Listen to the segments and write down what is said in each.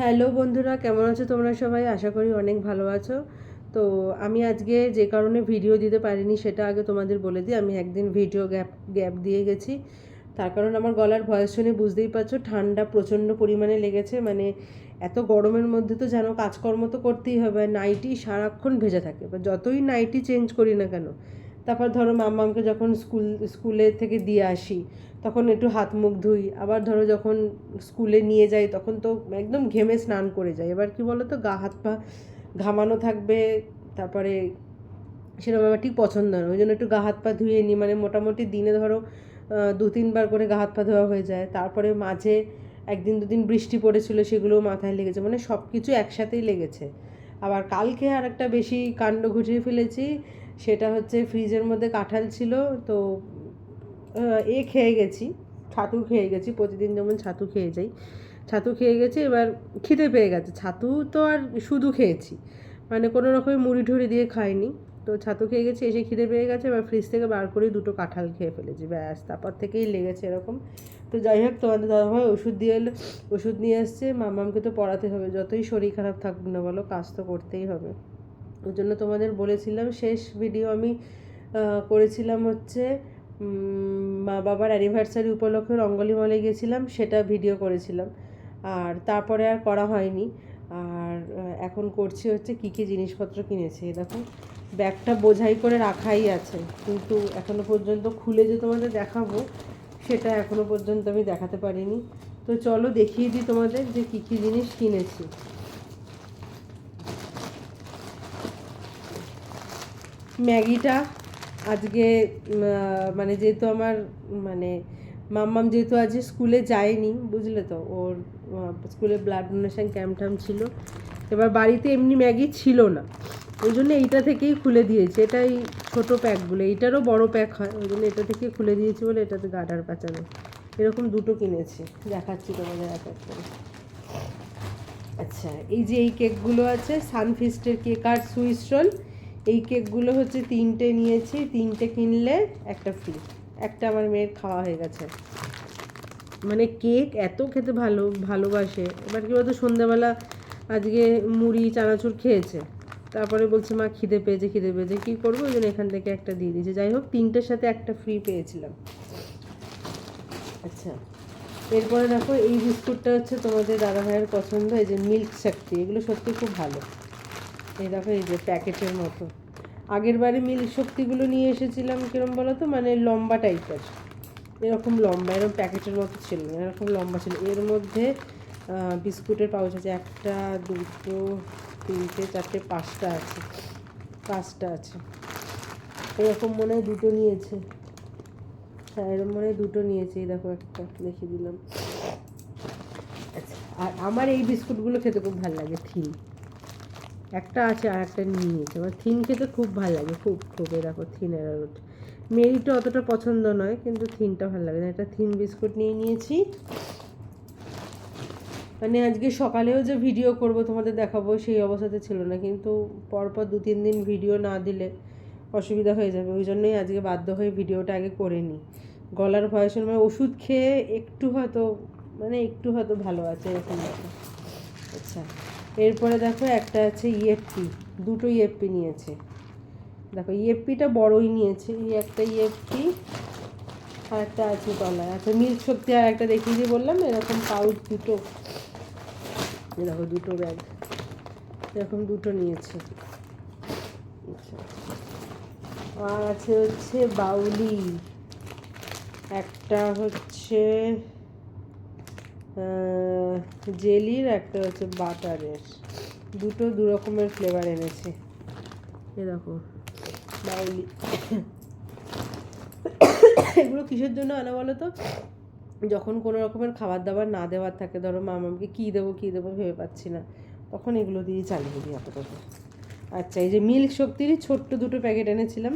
Hello বন্ধুরা, কেমন আছো তোমরা সবাই? আশা করি অনেক ভালো আছো। তো আমি আজকে যে কারণে ভিডিও দিতে পারিনি সেটা আগে তোমাদের বলে দিই। আমি একদিন ভিডিও গ্যাপ গ্যাপ দিয়ে গেছি। তার কারণ আমার গলার ভয়েস শুনে বুঝতেই পারছ, ঠান্ডা প্রচণ্ড পরিমাণে লেগেছে। মানে এত গরমের মধ্যে তো যেন কাজকর্ম তো করতেই হবে। নাইটি সারাক্ষণ ভেজে থাকে। বা যতই নাইটি চেঞ্জ করি না কেন তারপর ধরো মাম্মামকে যখন স্কুল, স্কুলে থেকে দিয়ে আসি, তখন একটু হাত মুখ ধুই। আবার ধরো যখন স্কুলে নিয়ে যাই, তখন তো একদম ঘেমে স্নান করে যাই। এবার কি বলো তো গা, হাত, পা ঘামানো থাকবে, তারপরে সেরকম আমার ঠিক পছন্দ নয় ওই জন্য একটু গা, হাত, পা ধুয়ে নিই মানে মোটামুটি দিনে ধরো দু তিনবার করে গা, হাত, পা ধোয়া হয়ে যায়। তারপরে মাঝে একদিন, দুদিন বৃষ্টি পড়েছিল, সেগুলোও মাথায় লেগেছে। মানে সব কিছু একসাথেই লেগেছে। আবার কালকে আর একটা বেশি কাণ্ড ঘটিয়ে ফেলেছি সেটা হচ্ছে ফ্রিজের মধ্যে কাঁঠাল ছিল, তো এ খেয়ে গেছি, ছাতু খেয়ে গেছি, প্রতিদিন যেমন ছাতু খেয়ে যাই। ছাতু খেয়ে গেছি, এবার খিদে পেয়ে গেছে, ছাতু তো আর শুধু খেয়েছি মানে কোনো রকমের মুড়ি ঠুড়ি দিয়ে খাইনি, তো ছাতু খেয়ে গেছি, এসে খিদে পেয়ে গেছে, এবার ফ্রিজ থেকে বার করে দুটো কাঁঠাল খেয়ে ফেলেছি, ব্যাস, তারপর থেকেই লেগেছে এরকম। তো যাই হোক, তোমাদের দাদা দাদাভাই ওষুধ দিয়ে এলো, ওষুধ নিয়ে এসছে মামামকে তো পড়াতে হবে, যতই শরীর খারাপ থাকুক না বলো, কাজ তো করতেই হবে। ওই জন্য তোমাদের বলেছিলাম, শেষ ভিডিও আমি করেছিলাম হচ্ছে মা বাবার অ্যানিভার্সারি উপলক্ষে রঙ্গলি মলে গেছিলাম, সেটা ভিডিও করেছিলাম। আর তারপরে আর করা হয়নি। আর এখন করছি হচ্ছে কী কী জিনিসপত্র কিনেছি দেখো। ব্যাগটা বোঝাই করে রাখাই আছে, কিন্তু এখনও পর্যন্ত খুলে যে তোমাদের দেখাবো, সেটা এখনও পর্যন্ত আমি দেখাতে পারিনি। তো চলো দেখিয়ে দিই তোমাদের যে কী কী জিনিস কিনেছি। ম্যাগিটা আজকে মানে যেহেতু আমার মানে মাম্মাম যেহেতু আজকে স্কুলে যায়নি, বুঝলে তো? ওর স্কুলে ব্লাড ডোনেশন ক্যাম্প ট্যাম্প ছিল। এবার বাড়িতে এমনি ম্যাগি ছিল না। ওই জন্য এইটা থেকেই খুলে দিয়েছে। এটাই ছোট প্যাকগুলো এইটারও বড় প্যাক হয়। ওই জন্য এটা থেকে খুলে দিয়েছি বলে এটাতে গাডার পাচানো। এরকম দুটো কিনেছি। দেখাচ্ছি তোমাদের এক এক করে। আচ্ছা এই যে এই কেকগুলো আছে সানফিস্টের কেক আর সুইস রোল এই কেকগুলো হচ্ছে তিনটে নিয়েছি, তিনটে কিনলে একটা ফ্রি একটা আমার মেয়ের খাওয়া হয়ে গেছে। মানে কেক এত খেতে ভালো, ভালোবাসে। এবার কি বলতো, সন্ধ্যাবেলা আজকে মুড়ি, চানাচুর খেয়েছে। তারপরে বলছে, মা, খিদে পেয়েছে খিদে পেয়েছে। কী করব? ওই জন্য এখান থেকে একটা দিয়ে দিয়েছে। যাই হোক, তিনটের সাথে একটা ফ্রি পেয়েছিলাম। আচ্ছা এরপরে দেখো, এই বিস্কুটটা হচ্ছে তোমাদের দাদা ভাইয়ের পছন্দ, এই যে মিল্ক শক্তি এগুলো সত্যি খুব ভালো। এই দেখো, এই যে প্যাকেটের মতো। আগের বারে মিল্ক শক্তিগুলো নিয়ে এসেছিলাম, কিরম বলো তো? মানে লম্বা টাইপের। এরকম লম্বা, এরকম প্যাকেটের মতো ছিল এরকম লম্বা ছিল। এর মধ্যে বিস্কুটের পাউচ আছে। একটা, দুটো, তিনটে, চারটে, পাঁচটা আছে। পাঁচটা আছে। এরকম মনে হয় দুটো নিয়েছে। হ্যাঁ এরকম মনে হয় দুটো নিয়েছে। এই দেখো একটা, দেখিয়ে দিলাম। আচ্ছা আর আমার এই বিস্কুটগুলো খেতে খুব ভালো লাগে থিন একটা আছে আর একটা নিয়ে নিয়েছে। আমার থিন খেতে খুব ভালো লাগে, খুব খুব দেখো থিন অ্যারোট মেরিটা অতটা পছন্দ নয়, কিন্তু থিনটা ভালো লাগে না। একটা থিন বিস্কুট নিয়ে নিয়েছি। মানে আজকে সকালেও যে ভিডিও করব তোমাদের দেখাবো সেই অবস্থাতে ছিল না, কিন্তু পরপর দু, তিন দিন ভিডিও না দিলে অসুবিধা হয়ে যাবে। ওই জন্যই আজকে বাধ্য হয়ে ভিডিওটা আগে করে নিই। গলার ভয়েসের মানে ওষুধ খেয়ে একটু হয়তো মানে একটু হয়তো ভালো আছে এরকম আচ্ছা। এরপরে দেখো একটা আছে ইএফপি দুটো ইএফপি নিয়েছে। দেখো ইএফপিটা বড়ই নিয়েছে, এই একটা ইএফপি আর একটা আছে তলায়। আচ্ছা মিল্ক শক্তি আর একটা দেখিয়ে দিয়ে বললাম, এরকম পাউচ দুটো। দেখো, দুটো ব্যাগ। এরকম দুটো নিয়েছে। আচ্ছা। আর আছে হচ্ছে বাউলি। একটা হচ্ছে জেলির একটা হচ্ছে বাটারের। দুটো দু রকমের ফ্লেভার এনেছে। এরকম বাউলি। এগুলো কিসের জন্য আনা বলো তো? যখন কোনো রকমের খাবার দাবার না দেওয়ার থাকে, ধরো মামাকে কী দেবো কী দেবো ভেবে পাচ্ছি না, তখন এগুলো দিয়ে চালিয়ে দিই আপাতত। আচ্ছা এই যে মিল্ক শক্তিরই ছোট্ট দুটো প্যাকেট এনেছিলাম।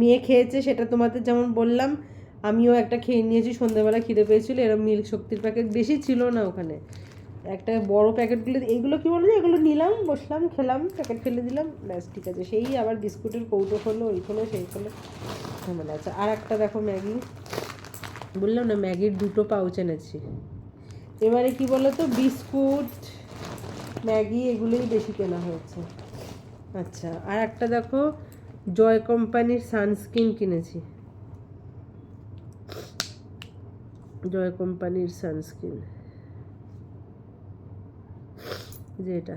মেয়ে খেয়েছে, সেটা তোমাদের যেমন বললাম আমিও একটা খেয়ে নিয়েছি, সন্ধ্যাবেলা খিদে পেয়েছিল এরকম মিল্ক শক্তির প্যাকেট বেশি ছিল না ওখানে। একটা বড় প্যাকেটগুলো এইগুলো কি বলব এগুলো নিলাম, বসলাম, খেলাম প্যাকেট ফেলে দিলাম, ব্যাস, ঠিক আছে। সেই আবার বিস্কুটের কৌটো হলো, ওই হলো, সেই হলো, ঝামেলা আছে। আর একটা দেখো ম্যাগি। বললাম না, ম্যাগির দুটো পাউচ এনেছি। এবারে কি বলতো, বিস্কুট, ম্যাগি, এগুলোই বেশি কেনা হয়েছে। আচ্ছা আর একটা দেখো, জয় কোম্পানির সানস্ক্রিন কিনেছি। জয় কোম্পানির সানস্ক্রিন। যেটা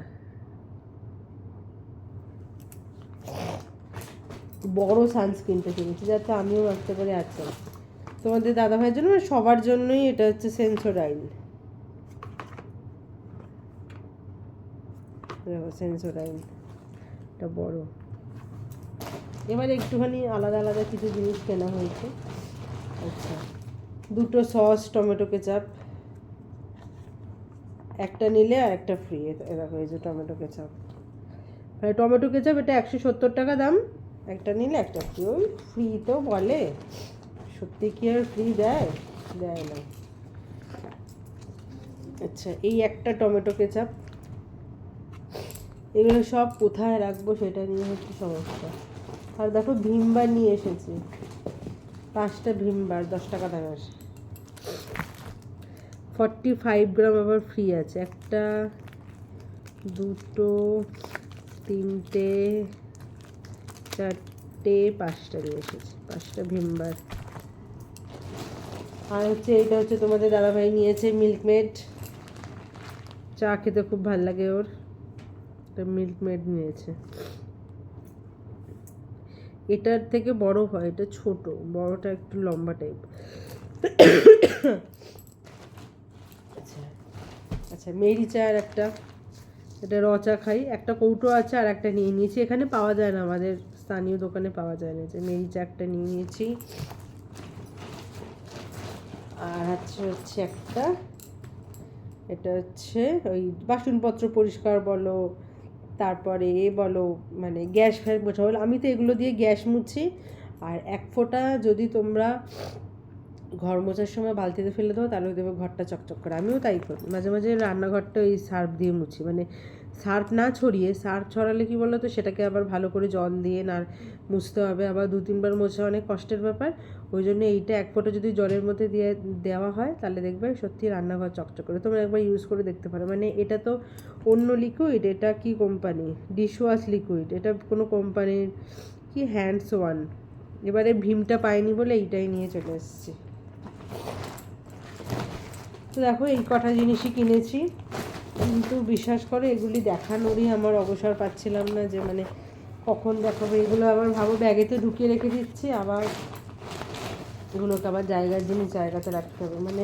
বড় সানস্ক্রিনটা কিনেছি, যাতে আমিও রাখতে পারি আচ্ছা তোমাদের দাদাভাইয়ের জন্য সবার জন্যই এটা হচ্ছে সেন্সোডাইন সেন্সোডাইন এটা বড়। এবার একটুখানি আলাদা আলাদা কিছু জিনিস কেনা হয়েছে। আচ্ছা। দুটো সস, টমেটো কেচাপ। একটা নিলে আর একটা ফ্রি এরকম এই যে টমেটো কেচাপ। মানে টমেটো কেচাপ, এটা একশো সত্তর টাকা দাম। একটা নিলে একটা ফ্রি ওই ফ্রি তো বলে। সত্যি কি আর ফ্রি দেয়? দেয় না। আচ্ছা এই একটা টমেটো কেচাপ। এগুলো সব কোথায় রাখব সেটা নিয়ে হচ্ছে সমস্যা। আর দেখো ভীমবার নিয়ে এসেছি। পাঁচটা ভীম বার দশ টাকা দামের ফর্টি ফাইভ গ্রাম আবার ফ্রি আছে। একটা, দুটো, তিনটে, চারটে, পাঁচটা নিয়ে এসেছে। পাঁচটা ভীমবার। আর হচ্ছে এইটা হচ্ছে তোমাদের দাদাভাই নিয়েছে মিল্কমেড চা খেতে খুব ভালো লাগে ওর। একটা মিল্কমেড নিয়েছে। এটার থেকে বড় হয়, এটা ছোট, বড়টা একটু লম্বা টাইপ আচ্ছা আচ্ছা মেরি চায়ের একটা, এটা র চা খাই, একটা কৌটো আছে আর একটা নিয়ে নিয়েছি। এখানে পাওয়া যায় না, আমাদের স্থানীয় দোকানে পাওয়া যায় না। যে মেরি চা একটা নিয়ে নিয়েছি। আর হচ্ছে হচ্ছে একটা, এটা হচ্ছে ওই বাসনপত্র পরিষ্কার বলো তারপরে এ বলো মানে গ্যাস ফ্যাস মোছা বলো, আমি তো এগুলো দিয়ে গ্যাস মুছি। আর এক ফোঁটা যদি তোমরা ঘর মোছার সময় বালতিতে ফেলে দেবো তাহলে দেবে ঘরটা চকচক করে। আমিও তাই করি। মাঝে মাঝে রান্নাঘরটা ওই সার্ফ দিয়ে মুছি। মানে সার্ফ না ছড়িয়ে, সার্ফ ছড়ালে কি বলো তো সেটাকে আবার ভালো করে জল দিয়ে না মুছতে হবে। আবার দু তিনবার মোছা অনেক কষ্টের ব্যাপার। ওই জন্য এইটা এক ফোঁটা যদি জলের মধ্যে দিয়ে দেওয়া হয়, তাহলে দেখবে সত্যি রান্নাঘর চকচক করে। তোমরা একবার ইউজ করে দেখতে পারো। মানে এটা তো অন্য লিকুইড এটা কি কোম্পানি ডিশওয়াশ লিকুইড এটা কোনো কোম্পানির কি হ্যান্ডস ওয়ান এবারে ভীমটা পাইনি বলে এইটাই নিয়ে চলে এসেছি। তো দেখো, এই কটা জিনিসই কিনেছি। কিন্তু বিশ্বাস করে, এগুলি দেখানোরই আমার অবসর পাচ্ছিলাম না যে মানে কখন দেখাবো। এগুলো আবার ভাবো ব্যাগেতে ঢুকিয়ে রেখে দিচ্ছি, আবার এগুলোকে আবার জায়গার জিনিস জায়গাতে রাখতে হবে। মানে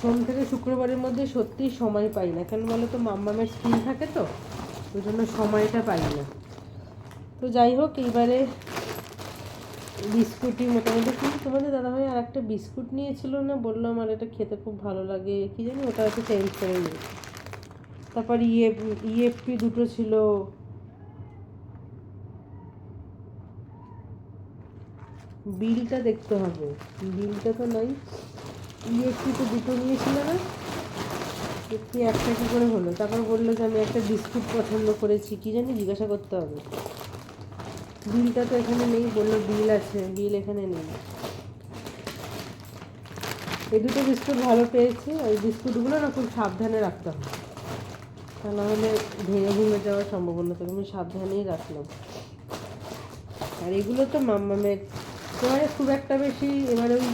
সোম থেকে শুক্রবারের মধ্যে সত্যিই সময় পাই না। কেন বলো তো, মাম্মামের স্কুল থাকে তো, ওই জন্য সময়টা পাই না। তো যাই হোক, এইবারে বিস্কুটই মোটামুটি। কিন্তু তোমাদের দাদাভাই আর একটা বিস্কুট নিয়েছিল না? বলল আমার এটা খেতে খুব ভালো লাগে। কি জানি, ওটা হচ্ছে চেঞ্জ করে নিয়েছি। তারপর ইয়ে ইএফপি দুটো ছিল। বিলটা দেখতে হবে। বিলটা তো নাই। ইএফপি তো দুটো নিয়েছিল না। একটা কী করে হলো। তারপর বলল যে আমি একটা বিস্কুট পছন্দ করেছি। কি জানি, জিজ্ঞাসা করতে হবে। বিলটা তো এখানে নেই বলল বিল আছে, বিল এখানে নেই। এই দুটো বিস্কুট ভালো পেয়েছি, ওই বিস্কুটগুলো না খুব সাবধানে রাখতে হবে। তা নাহলে ভেঙে ভেঙে যাওয়ার সম্ভাবনা থাকে, আমি সাবধানেই রাখলাম। আর এগুলো তো মাম্মামের এবারে খুব একটা বেশি এবারে ওই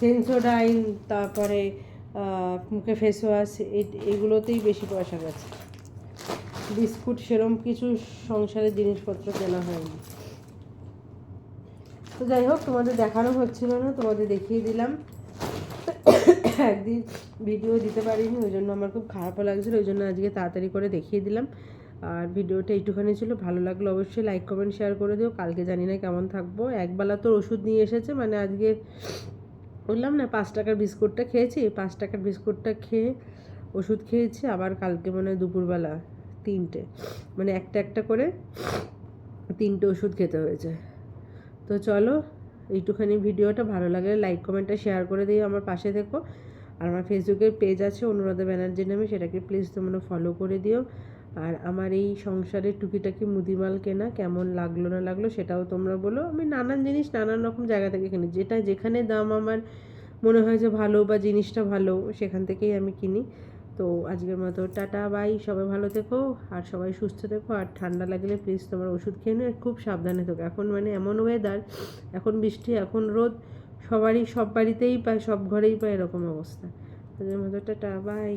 সেন্সোডাইন তারপরে মুখে ফেস ওয়াশ এগুলোতেই বেশি পয়সা গেছে। বিস্কুট সেরম কিছু সংসারের জিনিসপত্র কেনা হয়নি। তো যাই হোক, তোমাদের দেখানো হচ্ছিল না, তোমাদের দেখিয়ে দিলাম। একদিন ভিডিও দিতে পারিনি, ওই জন্য আমার খুব খারাপও লাগছিল, ওই জন্য আজকে তাড়াতাড়ি করে দেখিয়ে দিলাম। আর ভিডিওটা একটুখানি ছিল, ভালো লাগল অবশ্যই লাইক, কমেন্ট, শেয়ার করে দিও। কালকে জানি না কেমন থাকব। একবেলা তোর ওষুধ নিয়ে এসেছে মানে আজকে বললাম না, পাঁচ টাকার বিস্কুটটা খেয়েছি, পাঁচ টাকার বিস্কুটটা খেয়ে ওষুধ খেয়েছি, আবার কালকে মানে দুপুরবেলা তিনটে মানে একটা একটা করে তিনটে ওষুধ খেতে হয়েছে। তো চলো, এইটুখানি ভিডিওটা ভালো লাগলে লাইক কমেন্টটা শেয়ার করে দিও আমার পাশে থেকো। আর আমার ফেসবুকের পেজ আছে, অনুরাধা ব্যানার্জি নামে, সেটাকে প্লিজ তোমরা ফলো করে দিও। আর আমার এই সংসারের টুকিটাকি মুদিমাল কেনা, কেমন লাগল না লাগল, সেটাও তোমরা বলো। আমি নানান জিনিস নানান রকম জায়গা থেকে কিনি। যেটা যেখানে দাম আমার মনে হয় যে ভালো বা জিনিসটা ভালো, সেখান থেকেই আমি কিনি। তো আজকের মতো টাটা, বাই। সবাই ভালো থেকো আর সবাই সুস্থ থেকো। আর ঠান্ডা লাগলে প্লিজ তোমার ওষুধ খেয়ে নিও। খুব সাবধানে থেকো। এখন মানে এমন ওয়েদার এখন বৃষ্টি, এখন রোদ, সবারই, সব বাড়িতেই পায় সব ঘরেই পায় এরকম অবস্থা। আজকের মতো টাটা, বাই।